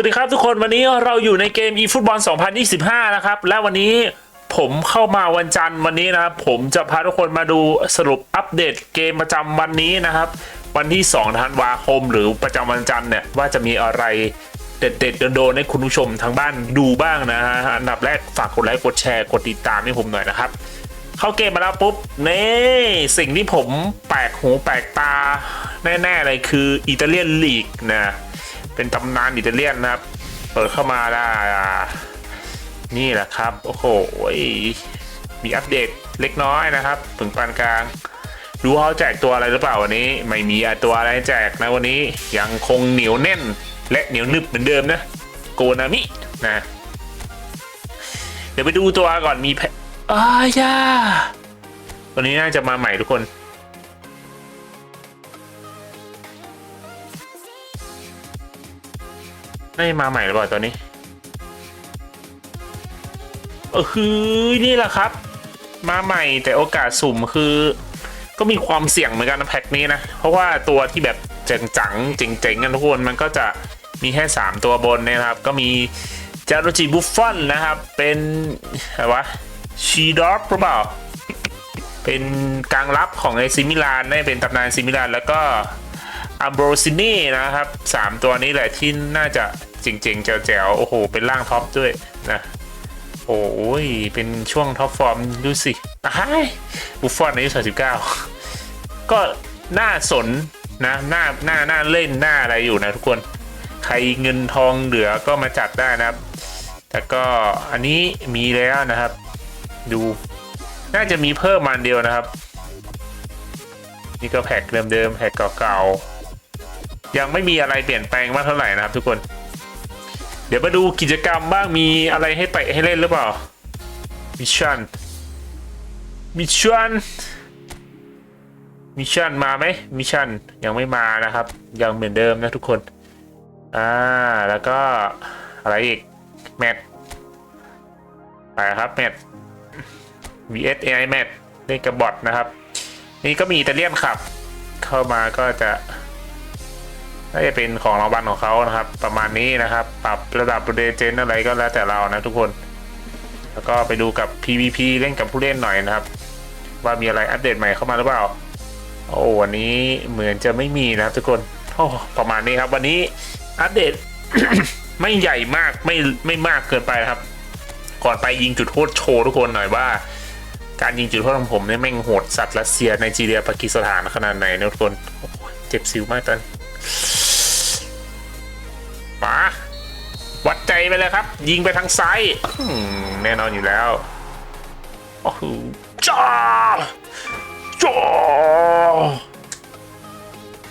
วัสดีครับทุกคนวันนี้เราอยู่ในเกม eFootball 2025 นะครับ และวันนี้ผมเข้ามาวันจันทร์วันนี้นะครับ ผมจะพาทุกคนมาดูสรุปอัปเดตเกมประจำวันนี้นะครับ วันที่ 2 ธันวาคม หรือประจำวันจันทร์เนี่ย ว่าจะมีอะไรเด็ดๆโดนๆให้คุณผู้ชมทางบ้านดูบ้างนะฮะอันดับแรกฝากกดไลค์กดแชร์กดติดตามให้ผมหน่อยนะครับ เข้าเกมมาแล้วปุ๊บนี่สิ่งที่ผมแปลกหูแปลกตาแน่ๆเลยคืออิตาเลียนลีกนะ เป็นตำนานอิตาเลียนนะครับ เปิดเข้ามาได้นี่แหละครับ โอ้โห มีอัปเดตเล็กน้อยนะครับ ถึงปานกลางดูเขาแจกตัวอะไรหรือเปล่าวันนี้ ไม่มีตัวอะไรแจกนะวันนี้ยังคงเหนียวแน่น และเหนียวนึบเหมือนเดิมนะ โกนามินะ เดี๋ยวไปดูตัวก่อนมีแพอ้ายาตัวนี้น่าจะมาใหม่ทุกคน น่าจะมาใหม่หรือเปล่าตัวนี้เออคือนี่แหละครับ มาใหม่แต่โอกาสสุ่มคือ ก็มีความเสี่ยงเหมือนกันนะแพ็คนี้นะ เพราะว่าตัวที่แบบเจ๋งๆเจ๋งๆกันทุกคนมันก็จะมีแค่ 3 ตัวบนนะครับ ก็มีจารุจิบุฟฟอนนะครับ เป็นอะไรวะชีดอฟหรือเปล่า เป็นกลางรับของไอซิมิลานได้เป็นตำนานซิมิลานแล้วก็ อัมโบรซินีนะครับ 3 ตัวนี้แหละที่น่าจะเจ๋งๆแจ๋วๆโอ้โห เป็นร่างท็อปด้วยนะโอ้ยเป็นช่วงท็อปฟอร์มดูสิอ้ายบุฟฟอนอายุ39 ก็น่าสนนะน่าน่าน่าเล่นน่าอะไรอยู่นะทุกคน ใครเงินทองเหลือก็มาจัดได้นะครับ แต่ก็อันนี้มีแล้วนะครับ ดู น่าจะมีเพิ่มมาอันเดียวนะครับ นี่ก็แพ็กเดิมๆแพ็กเก่าๆ ยังไม่มีอะไรเปลี่ยนแปลงมากเท่าไหร่นะครับทุกคน เดี๋ยวมาดูกิจกรรมบ้างมีอะไรให้เตะให้เล่นหรือเปล่ามิชชั่นมิชชั่นมิชชั่นมาไหมมิชชั่นยังไม่มานะครับ ยังเหมือนเดิมนะทุกคนอ่าแล้วก็อะไรอีกแมทไปครับแมท vs AI แมทเล่นกับบอทนะครับ นี่ก็มีอิตาเลียนขับ เข้ามาก็จะ น่าจะเป็นของรางวัลของเขานะครับ ประมาณนี้นะครับ ปรับระดับเดเจนอะไรก็แล้วแต่เรานะทุกคน แล้วก็ไปดูกับ PVP เล่นกับผู้เล่นหน่อยนะครับ ว่ามีอะไรอัปเดตใหม่เข้ามาหรือเปล่า โอ้วันนี้เหมือนจะไม่มีนะครับทุกคนโอ้ประมาณนี้ครับวันนี้อัปเดตไม่ใหญ่มากไม่ไม่มากเกินไปนะครับ ก่อนไปยิงจุดโทษโชว์ทุกคนหน่อยว่า การยิงจุดโทษของผมเนี่ยแม่งโหดสัตว์รัสเซียไนจีเรียปากีสถานขนาดไหนนะทุกคนเจ็บซิวมากตอน มาวัดใจไปเลยครับ ยิงไปทางซ้ายแน่นอนอยู่แล้วโอ้โหจ้าจ้า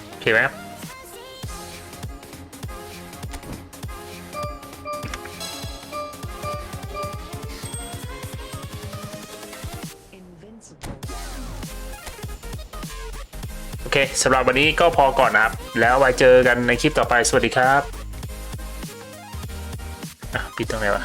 โอเคไหมครับ โอเคสำหรับวันนี้ก็พอก่อนนะครับ แล้วไว้เจอกันในคลิปต่อไปสวัสดีครับ อะ ปิดตรงไหนวะ